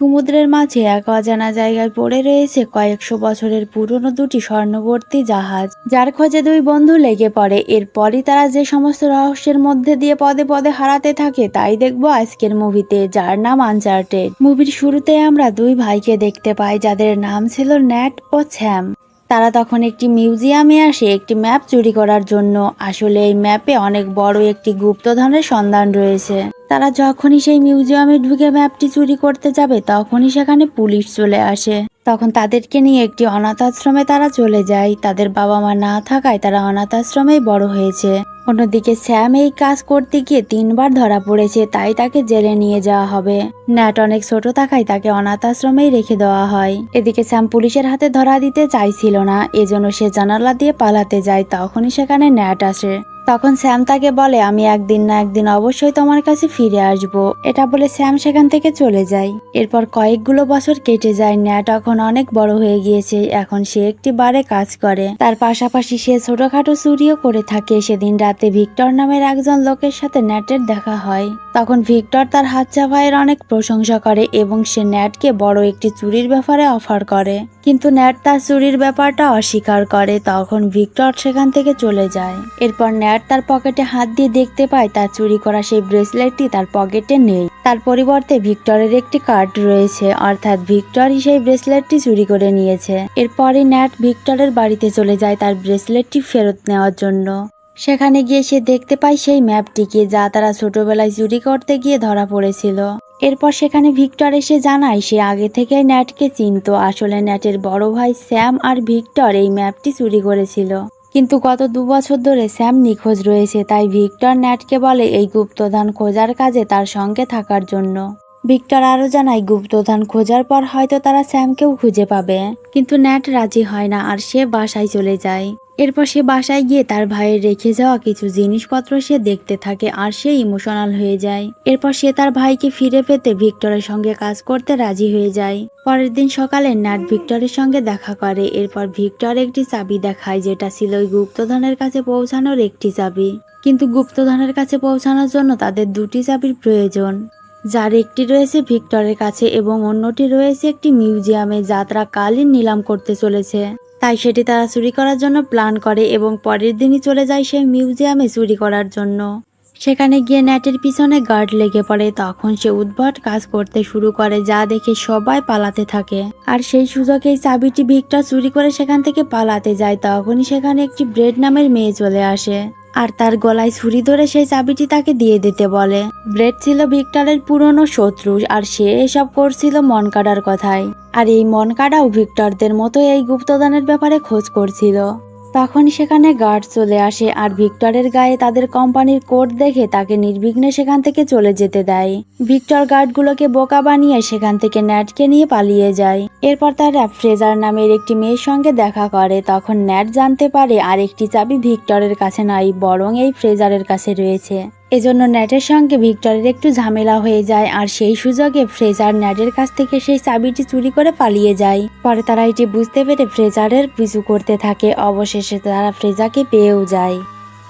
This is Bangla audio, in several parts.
সমুদ্রের মাঝে এক অজানা জায়গায় পড়ে রয়েছে কয়েকশো বছরের পুরনো দুটি স্বর্ণবর্তী জাহাজ। যার খোঁজে দুই বন্ধু লেগে পড়ে। এরপরই তারা যে সমস্ত রহস্যের মধ্যে দিয়ে পদে পদে হারাতে থাকে, তাই দেখব আজকের মুভিতে, যার নাম আনচার্টেড মুভির শুরুতে আমরা দুই ভাইকে দেখতে পাই, যাদের নাম ছিল ন্যাট ও স্যাম তারা তখন একটি মিউজিয়ামে আসে, একটি ম্যাপ চুরি করার জন্য। আসলে এই ম্যাপে অনেক বড় একটি গুপ্তধনের সন্ধান রয়েছে। তারা যখনই সেই মিউজিয়ামে ঢুকে ম্যাপটি চুরি করতে যাবে, তখনই সেখানে পুলিশ চলে আসে। তখন তাদেরকে নিয়ে একটি অনাথ আশ্রমে তারা চলে যায়। তাদের বাবা মা না থাকায় তারা অনাথ আশ্রমেই বড় হয়েছে। অন্যদিকে স্যাম এই কাজ করতে গিয়ে তিনবার ধরা পড়েছে, তাই তাকে জেলে নিয়ে যাওয়া হবে। ন্যাট অনেক ছোট থাকায় তাকে অনাথ আশ্রমেই রেখে দেওয়া হয়। এদিকে স্যাম পুলিশের হাতে ধরা দিতে চাইছিল না, এজন্য সে জানালা দিয়ে পালাতে যায়, তখনই সেখানে ন্যাট আসে। তখন স্যাম তাকে বলে, আমি একদিন না একদিন অবশ্যই তোমার কাছে ফিরে আসব। এটা বলে স্যাম সেখান থেকে চলে যায়। এরপর কয়েকগুলো বছর কেটে যায়। ন্যাট এখন অনেক বড় হয়ে গিয়েছে। এখন সে একটি বারে কাজ করে। তার পাশাপাশি সে ছোটখাটো চুরিও করে থাকে। সেদিন রাতে ভিক্টর নামের একজন লোকের সাথে ন্যাটের দেখা হয়। তখন ভিক্টর তার হাতচা ভাইয়ের অনেক প্রশংসা করে এবং সে ন্যাটকে বড় একটি চুরির ব্যাপারে অফার করে। কিন্তু ন্যাট তার চুরির ব্যাপারটা অস্বীকার করে। তখন ভিক্টর সেখান থেকে চলে যায়। এরপর ন্যাট তার পকেটে হাত দিয়ে দেখতে পায় তার চুরি করা সেই ব্রেসলেটটি তার পকেটে নেই। তার পরিবর্তে ভিক্টরের একটি কার্ড রয়েছে, অর্থাৎ ভিক্টরই সেই ব্রেসলেটটি চুরি করে নিয়েছে। এরপরে ন্যাট ভিক্টরের বাড়িতে চলে যায় তার ব্রেসলেটটি ফেরত নেওয়ার জন্য। সেখানে গিয়ে সে দেখতে পায় সেই ম্যাপটিকে যা তারা ছোটবেলায় চুরি করতে গিয়ে ধরা পড়েছিল। এরপর সেখানে ভিক্টর এসে জানায় সে আগে থেকেই ন্যাটকে চিনত। আসলে ন্যাটের বড় ভাই স্যাম আর ভিক্টর এই ম্যাপটি চুরি করেছিল। কিন্তু গত দু বছর ধরে স্যাম নিখোঁজ রয়েছে, তাই ভিক্টর ন্যাটকে বলে এই গুপ্তধন খোঁজার কাজে তার সঙ্গে থাকার জন্য। ভিক্টর আরও জানায়, গুপ্তধন খোঁজার পর হয়তো তারা স্যামকেও খুঁজে পাবে। কিন্তু ন্যাট রাজি হয় না আর সে বাসায় চলে যায়। এরপর সে বাসায় গিয়ে তার ভাইয়ের রেখে যাওয়া কিছু জিনিসপত্র সে দেখতে থাকে আর সে ইমোশনাল হয়ে যায়। এরপর সে তার ভাইকে ফিরে পেতে ভিক্টরের সঙ্গে কাজ করতে রাজি হয়ে যায়। পরের দিন সকালে নাট ভিক্টরের সঙ্গে দেখা করে। এরপর ভিক্টর একটি চাবি দেখায়, যেটা ছিল ওই গুপ্তধনের কাছে পৌঁছানোর একটি চাবি। কিন্তু গুপ্তধনের কাছে পৌঁছানোর জন্য তাদের দুটি চাবির প্রয়োজন। যার একটি রয়েছে ভিক্টরের কাছে এবং অন্যটি রয়েছে একটি মিউজিয়ামে যাত্রা কালীন নিলাম করতে চলেছে। তাই সেটি তারা চুরি করার জন্য প্ল্যান করে এবং পরের দিনই চলে যায় সেই মিউজিয়ামে চুরি করার জন্য। সেখানে গিয়ে নেটের পিছনে গার্ড লেগে পড়ে, তখন সে উদ্ভট কাজ করতে শুরু করে যা দেখে সবাই পালাতে থাকে। আর সেই সুযোগেই চাবিটি ভিকটা চুরি করে সেখান থেকে পালাতে যায়, তখনই সেখানে একটি ব্রেড নামের মেয়ে চলে আসে। আর তার গলায় ছুরি ধরে সেই চাবিটি তাকে দিয়ে দিতে বলে। ব্রেড ছিল ভিক্টরের পুরনো শত্রু আর সে এসব করছিল মন কাটার কথায়। আর এই মন কাটাও ভিক্টরদের মতো এই গুপ্তদানের ব্যাপারে খোঁজ করছিল। তখন সেখানে গার্ড চলে আসে আর ভিক্টরের গায়ে তাদের কোম্পানির কোড দেখে তাকে নির্বিঘ্নে সেখান থেকে চলে যেতে দেয়। ভিক্টর গার্ডগুলোকে বোকা বানিয়ে সেখান থেকে ন্যাটকে নিয়ে পালিয়ে যায়। এরপর তারা ফ্রেজার নামের একটি মেয়ের সঙ্গে দেখা করে। তখন ন্যাট জানতে পারে আর একটি চাবি ভিক্টরের কাছে নাই, বরং এই ফ্রেজারের কাছে রয়েছে। এজন্য ন্যাটের সঙ্গে ভিক্টরের একটু ঝামেলা হয়ে যায়, আর সেই সুযোগে ফ্রেজার ন্যাটের কাছ থেকে সেই চাবিটি চুরি করে পালিয়ে যায়। পরে তারা এটি বুঝতে পেরে ফ্রেজারের পিছু করতে থাকে, অবশেষে তারা ফ্রেজাকে পেয়েও যায়।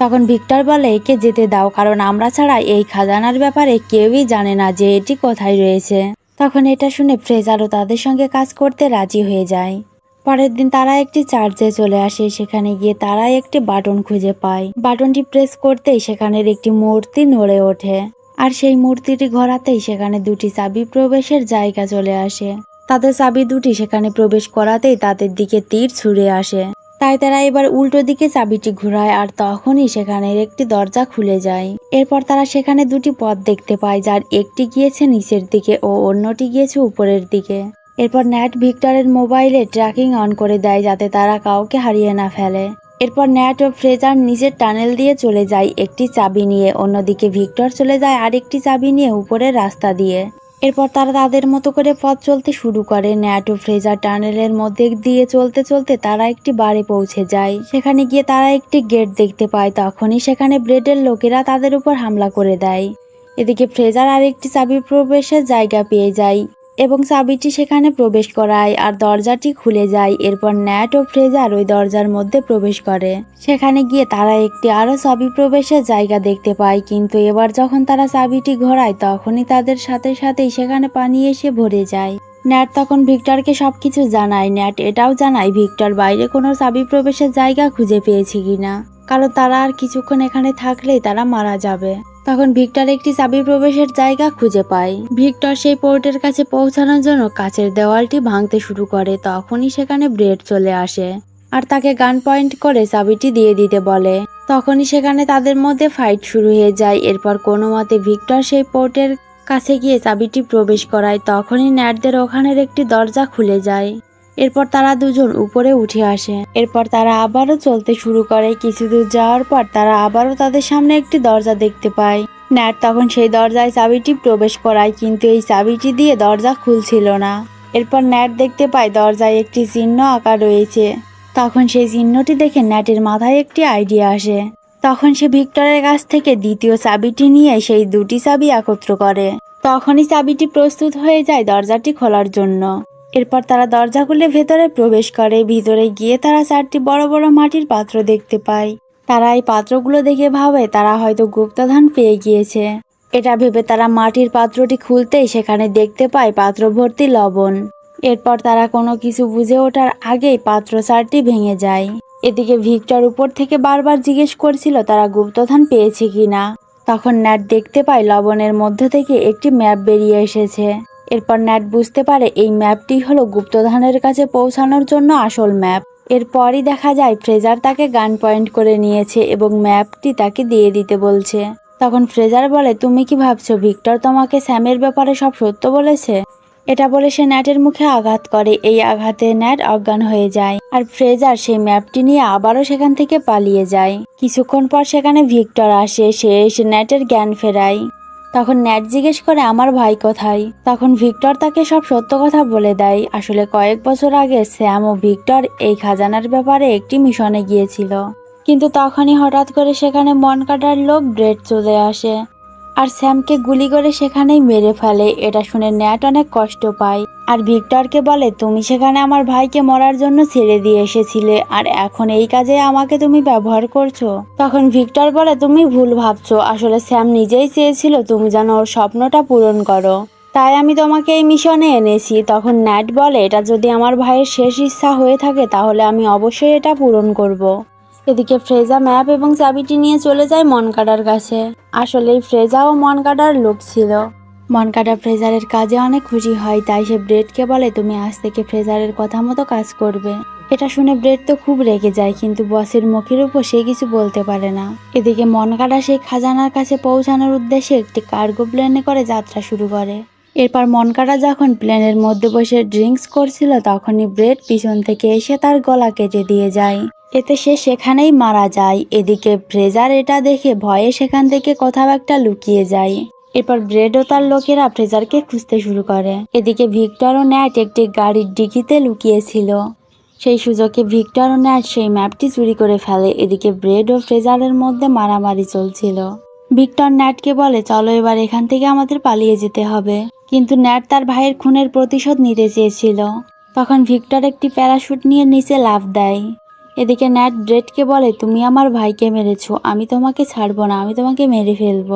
তখন ভিক্টর বলে, একে যেতে দাও, কারণ আমরা ছাড়া এই খাজানার ব্যাপারে কেউই জানে না যে এটি কোথায় রয়েছে। তখন এটা শুনে ফ্রেজারও তাদের সঙ্গে কাজ করতে রাজি হয়ে যায়। পরের দিন তারা একটি চার্চে চলে আসে, সেখানে গিয়ে তারা একটি বাটন খুঁজে পায়। বাটনটি প্রেস করতেই সেখানের একটি মূর্তি নড়ে ওঠে। আর সেই মূর্তিটি ঘোরাতেই সেখানে দুটি চাবি প্রবেশের জায়গা চলে আসে। তাদের চাবি দুটি সেখানে প্রবেশ করাতেই তাদের দিকে তীর ছুঁড়ে আসে। তাই তারা এবার উল্টো দিকে চাবিটি ঘুরায় আর তখনই সেখানের একটি দরজা খুলে যায়। এরপর তারা সেখানে দুটি পথ দেখতে পায়, যার একটি গিয়েছে নিচের দিকে ও অন্যটি গিয়েছে উপরের দিকে। এরপর ন্যাট ভিক্টরের মোবাইলে ট্র্যাকিং অন করে দেয় যাতে তারা কাউকে হারিয়ে না ফেলে। এরপর ন্যাট ও ফ্রেজার নিজের টানেল দিয়ে চলে যায় একটি চাবি নিয়ে। অন্যদিকে ভিক্টর চলে যায় আরেকটি চাবি নিয়ে উপরের রাস্তা দিয়ে। এরপর তারা তাদের মতো করে পথ চলতে শুরু করে। ন্যাট ও ফ্রেজার টানেলের মধ্যে দিয়ে চলতে চলতে তারা একটি বাড়ি পৌঁছে যায়। সেখানে গিয়ে তারা একটি গেট দেখতে পায়। তখনই সেখানে ব্রেডের লোকেরা তাদের উপর হামলা করে দেয়। এদিকে ফ্রেজার আরেকটি চাবি প্রবেশের জায়গা পেয়ে যায়। এবং চাবিটি সেখানে প্রবেশ করায় আর দরজাটি খুলে যায়। এরপর ন্যাট ও ফ্রেজার ওই দরজার মধ্যে প্রবেশ করে। সেখানে গিয়ে তারা একটি আরও চাবি প্রবেশের জায়গা দেখতে পায়, কিন্তু এবার যখন তারা চাবিটি ঘোরায়, তখনই তাদের সাথে সাথেই সেখানে পানি এসে ভরে যায়। ন্যাট তখন ভিক্টরকে সবকিছু জানায়। ন্যাট এটাও জানায়, ভিক্টর, বাইরে কোনো চাবি প্রবেশের জায়গা খুঁজে পেয়েছে কিনা? কারণ তারা আর কিছুক্ষণ এখানে থাকলেই তারা মারা যাবে। তখন ভিক্টর একটি চাবি প্রবেশের জায়গা খুঁজে পায়। ভিক্টর সেই পোর্টের কাছে পৌঁছানোর জন্য কাছের দেওয়ালটি ভাঙতে শুরু করে, তখনই সেখানে ব্রেড চলে আসে আর তাকে গান পয়েন্ট করে চাবিটি দিয়ে দিতে বলে। তখনই সেখানে তাদের মধ্যে ফাইট শুরু হয়ে যায়। এরপর কোনো মতে ভিক্টর সেই পোর্টের কাছে গিয়ে চাবিটি প্রবেশ করায়, তখনই ন্যাটদের ওখানের একটি দরজা খুলে যায়। এরপর তারা দুজন উপরে উঠে আসে। এরপর তারা আবারও চলতে শুরু করে। কিছু দূর যাওয়ার পর তারা আবারও তাদের সামনে একটি দরজা দেখতে পায়। ন্যাট তখন সেই দরজায় চাবিটি প্রবেশ করায়, কিন্তু এই চাবিটি দিয়ে দরজা খুলছিল না। এরপর ন্যাট দেখতে পায় দরজায় একটি চিহ্ন আঁকা রয়েছে। তখন সেই চিহ্নটি দেখে ন্যাটের মাথায় একটি আইডিয়া আসে। তখন সে ভিক্টরের কাছ থেকে দ্বিতীয় চাবিটি নিয়ে সেই দুটি চাবি একত্র করে। তখনই চাবিটি প্রস্তুত হয়ে যায় দরজাটি খোলার জন্য। এরপর তারা দরজা খুলে ভেতরে প্রবেশ করে, ভিতরে গিয়ে তারা চারটি বড় বড় মাটির পাত্র দেখতে পায়। তারা এই পাত্রগুলো দেখে ভাবে তারা হয়তো গুপ্তধন পেয়ে গিয়েছে। এটা ভেবে তারা মাটির পাত্রটি খুলতেই সেখানে দেখতে পায় পাত্র ভর্তি লবণ। এরপর তারা কোনো কিছু বুঝে ওঠার আগেই পাত্র চারটি ভেঙে যায়। এদিকে ভিক্টর উপর থেকে বারবার জিজ্ঞেস করছিল তারা গুপ্তধন পেয়েছে কিনা। তখন ন্যাট দেখতে পায় লবণের মধ্য থেকে একটি ম্যাপ বেরিয়ে এসেছে। এরপর ন্যাট বুঝতে পারে এই ম্যাপটি হলো গুপ্তধনের কাছে পৌঁছানোর জন্য আসল ম্যাপ। এরপরই দেখা যায় ফ্রেজার তাকে গান পয়েন্ট করে নিয়েছে এবং ম্যাপটি তাকে দিয়ে দিতে বলছে। তখন ফ্রেজার বলে, তুমি কি ভাবছ ভিক্টর তোমাকে স্যামের ব্যাপারে সব সত্য বলেছে? এটা বলে সে ন্যাটের মুখে আঘাত করে। এই আঘাতে ন্যাট অজ্ঞান হয়ে যায় আর ফ্রেজার সেই ম্যাপটি নিয়ে আবারও সেখান থেকে পালিয়ে যায়। কিছুক্ষণ পর সেখানে ভিক্টর আসে। সে এসে ন্যাটের জ্ঞান ফেরায়। তখন ন্যাট জিজ্ঞেস করে, আমার ভাই কোথায়? তখন ভিক্টর তাকে সব সত্য কথা বলে দেয়। আসলে কয়েক বছর আগে শ্যাম ও ভিক্টর এই খাজানার ব্যাপারে একটি মিশনে গিয়েছিল। কিন্তু তখনই হঠাৎ করে সেখানে মন কাটার লোক ব্রেড চলে আসে। আর স্যামকে গুলি করে সেখানেই মেরে ফেলে। এটা শুনে ন্যাট অনেক কষ্ট পায়। আর ভিক্টরকে বলে, তুমি সেখানে আমার ভাইকে মরার জন্য ছেড়ে দিয়ে এসেছিলে, আর এখন এই কাজে আমাকে তুমি ব্যবহার করছ? তখন ভিক্টর বলে, তুমি ভুল ভাবছ। আসলে স্যাম নিজেই চেয়েছিল তুমি যেন ওর স্বপ্নটা পূরণ করো। তাই আমি তোমাকে এই মিশনে এনেছি। তখন ন্যাট বলে, এটা যদি আমার ভাইয়ের শেষ ইচ্ছা হয়ে থাকে, তাহলে আমি অবশ্যই এটা পূরণ করব। এদিকে ফ্রেজা ম্যাপ এবং চাবিটি নিয়ে চলে যায় মনকাডার কাছে। আসলে এই ফ্রেজাও মনকাডার লোক ছিল। মনকাডা ফ্রেজারের কাজে অনেক খুশি হয়, তাই সে ব্রেডকে বলে, তুমি আজ থেকে ফ্রেজারের কথা মতো কাজ করবে। এটা শুনে ব্রেড তো খুব রেগে যায়, কিন্তু বসের মুখের উপর সে কিছু বলতে পারে না। এদিকে মনকাডা সেই খাজানার কাছে পৌঁছানোর উদ্দেশ্যে একটি কার্গো প্লেনে করে যাত্রা শুরু করে। এরপর মনকাডা যখন প্লেনের মধ্যে বসে ড্রিঙ্কস করছিল, তখনই ব্রেড পিছন থেকে এসে তার গলা কেটে দিয়ে যায়। এতে সে সেখানেই মারা যায়। এদিকে ফ্রেজার এটা দেখে ভয়ে সেখান থেকে কোথাও একটা লুকিয়ে যায়। এরপর ব্রেড ও তার লোকেরা ফ্রেজারকে খুঁজতে শুরু করে। এদিকে ভিক্টর ও ন্যাট একটি গাড়ির ডিকিতে লুকিয়েছিল। সেই সুযোগে ভিক্টর ও ন্যাট সেই ম্যাপটি চুরি করে ফেলে। এদিকে ব্রেড ও ফ্রেজারের মধ্যে মারামারি চলছিল। ভিক্টর ন্যাটকে বলে, চলো এবার এখান থেকে আমাদের পালিয়ে যেতে হবে। কিন্তু ন্যাট তার ভাইয়ের খুনের প্রতিশোধ নিতে চেয়েছিল। তখন ভিক্টর একটি প্যারাশুট নিয়ে নিচে লাফ দেয়। এদিকে ন্যাট ব্রেডকে বলে, তুমি আমার ভাইকে মেরেছো, আমি তোমাকে ছাড়বো না, আমি তোমাকে মেরে ফেলব।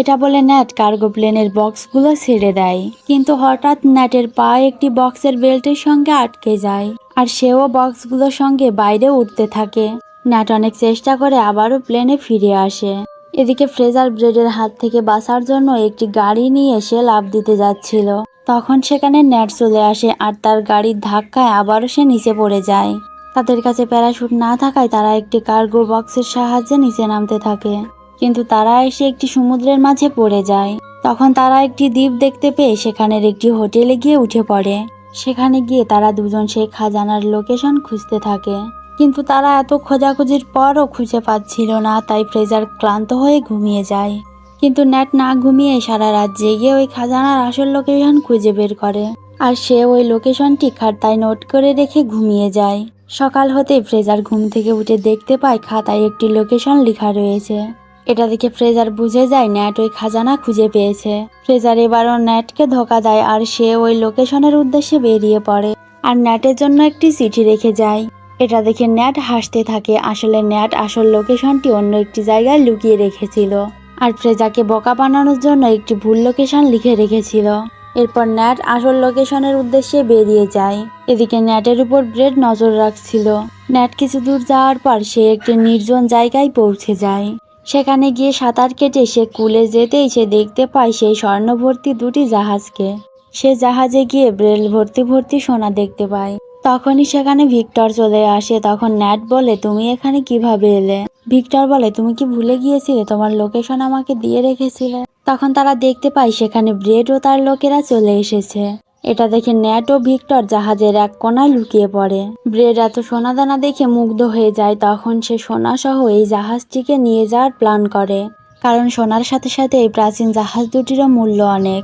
এটা বলে ন্যাট কার্গো প্লেনের বক্সগুলো ছেড়ে দেয়। কিন্তু হঠাৎ ন্যাটের পা একটি বক্সের বেল্টের সঙ্গে আটকে যায়, আর সেও বক্সগুলোর সঙ্গে বাইরে উঠতে থাকে। ন্যাট অনেক চেষ্টা করে আবারও প্লেনে ফিরে আসে। এদিকে ফ্রেজার ব্রেডের হাত থেকে বাঁচার জন্য একটি গাড়ি নিয়ে সে লাভ দিতে যাচ্ছিল। তখন সেখানে ন্যাট চলে আসে, আর তার গাড়ির ধাক্কায় আবারও সে নিচে পড়ে যায়। তাদের কাছে প্যারাশুট না থাকায় তারা একটি কার্গো বক্সের সাহায্যে নিচে নামতে থাকে। কিন্তু তারা এসে একটি সমুদ্রের মাঝে পড়ে যায়। তখন তারা একটি দ্বীপ দেখতে পেয়ে সেখানের একটি হোটেলে গিয়ে উঠে পড়ে। সেখানে গিয়ে তারা দুজন সেই খাজানার লোকেশন খুঁজতে থাকে। কিন্তু তারা এত খোঁজাখুঁজির পরও খুঁজে পাচ্ছিল না, তাই ফ্রেজার ক্লান্ত হয়ে ঘুমিয়ে যায়। কিন্তু ন্যাট না ঘুমিয়ে সারা রাত জেগে ওই খাজানার আসল লোকেশন খুঁজে বের করে। আর সে ওই লোকেশনটি খাতায় নোট করে রেখে ঘুমিয়ে যায়। সকাল হতে ফ্রেজার ঘুম থেকে উঠে দেখতে পায় খাতায় একটি লোকেশন লেখা রয়েছে। এটা দেখে ফ্রেজার বুঝে যায় ন্যাট ওই খাজানা খুঁজে পেয়েছে। ফ্রেজার এবারও ন্যাটকে ধোকা দেয় আর সে ওই লোকেশনের উদ্দেশ্যে বেরিয়ে পড়ে। আর ন্যাটের জন্য একটি চিঠি রেখে যায়। এটা দেখে ন্যাট হাসতে থাকে, আসলে ন্যাট আসল লোকেশনটি অন্য একটি জায়গায় লুকিয়ে রেখেছিল। আর ফ্রেজাকে বোকা বানানোর জন্য একটি ভুল লোকেশন লিখে রেখেছিল। এরপর ন্যাট আসল লোকেশনের উদ্দেশ্যে বেরিয়ে যায়। এদিকে ন্যাটের উপর ব্রেড নজর রাখছিল। ন্যাট কিছু দূর যাওয়ার পর সে একটি নির্জন জায়গায় পৌঁছে যায়। সেখানে গিয়ে সাঁতার কেটে সে কুলে যেতেই সে দেখতে পায় সেই স্বর্ণভর্তি দুটি জাহাজকে। সে জাহাজে গিয়ে ব্রেল ভর্তি ভর্তি সোনা দেখতে পায়। তখনই সেখানে ভিক্টর চলে আসে। তখন ন্যাট বলে, তুমি এখানে কীভাবে এলে? ভিক্টর বলে, তুমি কি ভুলে গিয়েছিলে? তোমার লোকেশন আমাকে দিয়ে রেখেছিলে। তখন তারা দেখতে পায় সেখানে ব্রেড ও তার লোকেরা চলে এসেছে। এটা দেখে ন্যাট ও ভিক্টর জাহাজের এক কোনায় লুকিয়ে পড়ে। ব্রেড এত সোনাদানা দেখে মুগ্ধ হয়ে যায়, তখন সে সোনা সহ এই জাহাজটিকে নিয়ে যাওয়ার প্ল্যান করে। কারণ সোনার সাথে সাথে এই প্রাচীন জাহাজ দুটিরও মূল্য অনেক।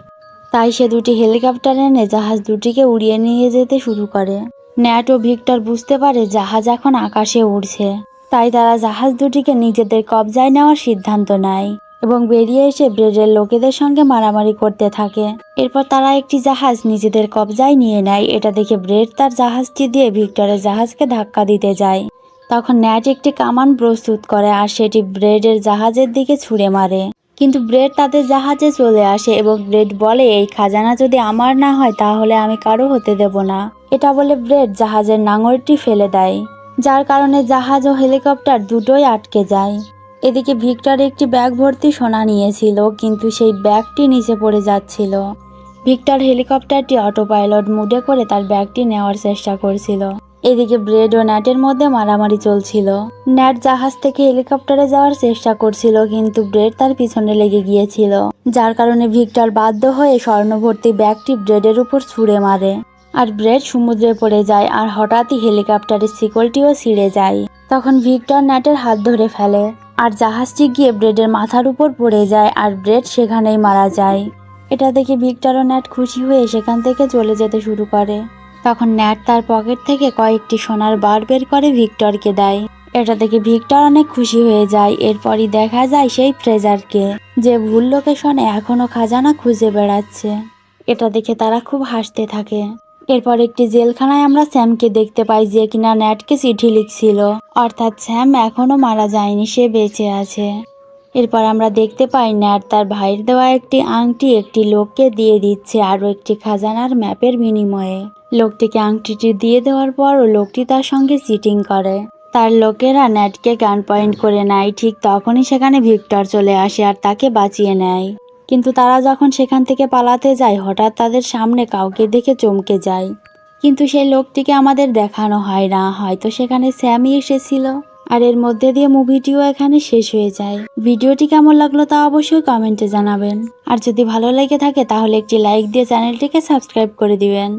তাই সে দুটি হেলিকপ্টার এনে জাহাজ দুটিকে উড়িয়ে নিয়ে যেতে শুরু করে। ন্যাট ও ভিক্টর বুঝতে পারে জাহাজ এখন আকাশে উড়ছে। তাই তারা জাহাজ দুটিকে নিজেদের কবজায় নেওয়ার সিদ্ধান্ত নেয়। এবং বেরিয়ে এসে ব্রেডের লোকেদের সঙ্গে মারামারি করতে থাকে। এরপর তারা একটি জাহাজ নিজেদের কবজায় নিয়ে নেয়। এটা দেখে ব্রেড তার জাহাজটি দিয়ে ভিক্টরের জাহাজকে ধাক্কা দিতে যায়। তখন ন্যাট একটি কামান প্রস্তুত করে আর সেটি ব্রেডের জাহাজের দিকে ছুঁড়ে মারে। কিন্তু ব্রেড তাদের জাহাজে চলে আসে এবং ব্রেড বলে, এই খাজানা যদি আমার না হয়, তাহলে আমি কারও হতে দেব না। এটা বলে ব্রেড জাহাজের নাঙরটি ফেলে দেয়, যার কারণে জাহাজ ও হেলিকপ্টার দুটোই আটকে যায়। এদিকে ভিক্টর একটি ব্যাগ ভর্তি সোনা নিয়েছিল, কিন্তু সেই ব্যাগটি নিচে পড়ে যাচ্ছিল। ভিক্টর হেলিকপ্টারটি অটো পাইলট মুডে করে তার ব্যাগটি নেওয়ার চেষ্টা করছিল। এদিকে ব্রেড ও ন্যাটের মধ্যে মারামারি চলছিল। ন্যাট জাহাজ থেকে হেলিকপ্টারে যাওয়ার চেষ্টা করছিল, কিন্তু ব্রেড তার পিছনে লেগে গিয়েছিল, যার কারণে ভিক্টর বাধ্য হয়ে স্বর্ণভর্তি ব্যাগটি ব্রেডের উপর ছুঁড়ে মারে। আর ব্রেড সমুদ্রে পড়ে যায় আর হঠাৎই হেলিকপ্টারের শিকলটিও ছিঁড়ে যায়। তখন ভিক্টর ন্যাটের হাত ধরে ফেলে। আর জাহাজটি গিয়ে ব্রেডের মাথার উপর পড়ে যায় আর ব্রেড সেখানেই মারা যায়। এটা দেখে ভিক্টর ও ন্যাট খুশি হয়ে সেখান থেকে চলে যেতে শুরু করে। তখন ন্যাট তার পকেট থেকে কয়েকটি সোনার বার বের করে ভিক্টরকে দেয়। এটা দেখে ভিক্টর অনেক খুশি হয়ে যায়। এরপরই দেখা যায় সেই ফ্রেজারকে, যে ভুল লোকেশনে এখনও খাজানা খুঁজে বেড়াচ্ছে। এটা দেখে তারা খুব হাসতে থাকে। এরপর একটি জেলখানায় আমরা স্যামকে দেখতে পাই যে কিনা ন্যাটকে চিঠি লিখছিল। অর্থাৎ স্যাম এখনও মারা যায়নি, সে বেঁচে আছে। এরপর আমরা দেখতে পাই ন্যাট তার ভাইয়ের দেওয়া একটি আংটি একটি লোককে দিয়ে দিচ্ছে আরও একটি খাজানার ম্যাপের বিনিময়ে। লোকটিকে আংটিটি দিয়ে দেওয়ার পরও লোকটি তার সঙ্গে চিটিং করে। তার লোকেরা ন্যাটকে গান পয়েন্ট করে নেয়, ঠিক তখনই সেখানে ভিক্টর চলে আসে আর তাকে বাঁচিয়ে নেয়। কিন্তু তারা যখন সেখান থেকে পালাতে যায়, হঠাৎ তাদের সামনে কাউকে দেখে চমকে যায়। কিন্তু সেই লোকটিকে আমাদের দেখানো হয় না। হয়তো সেখানে স্যামই এসেছিল। আর এর মধ্যে দিয়ে মুভিটিও এখানে শেষ হয়ে যায়। ভিডিওটি কেমন লাগল তা অবশ্যই কমেন্টে জানাবেন। আর যদি ভালো লেগে থাকে, তাহলে একটি লাইক দিয়ে চ্যানেলটিকে সাবস্ক্রাইব করে দিবেন।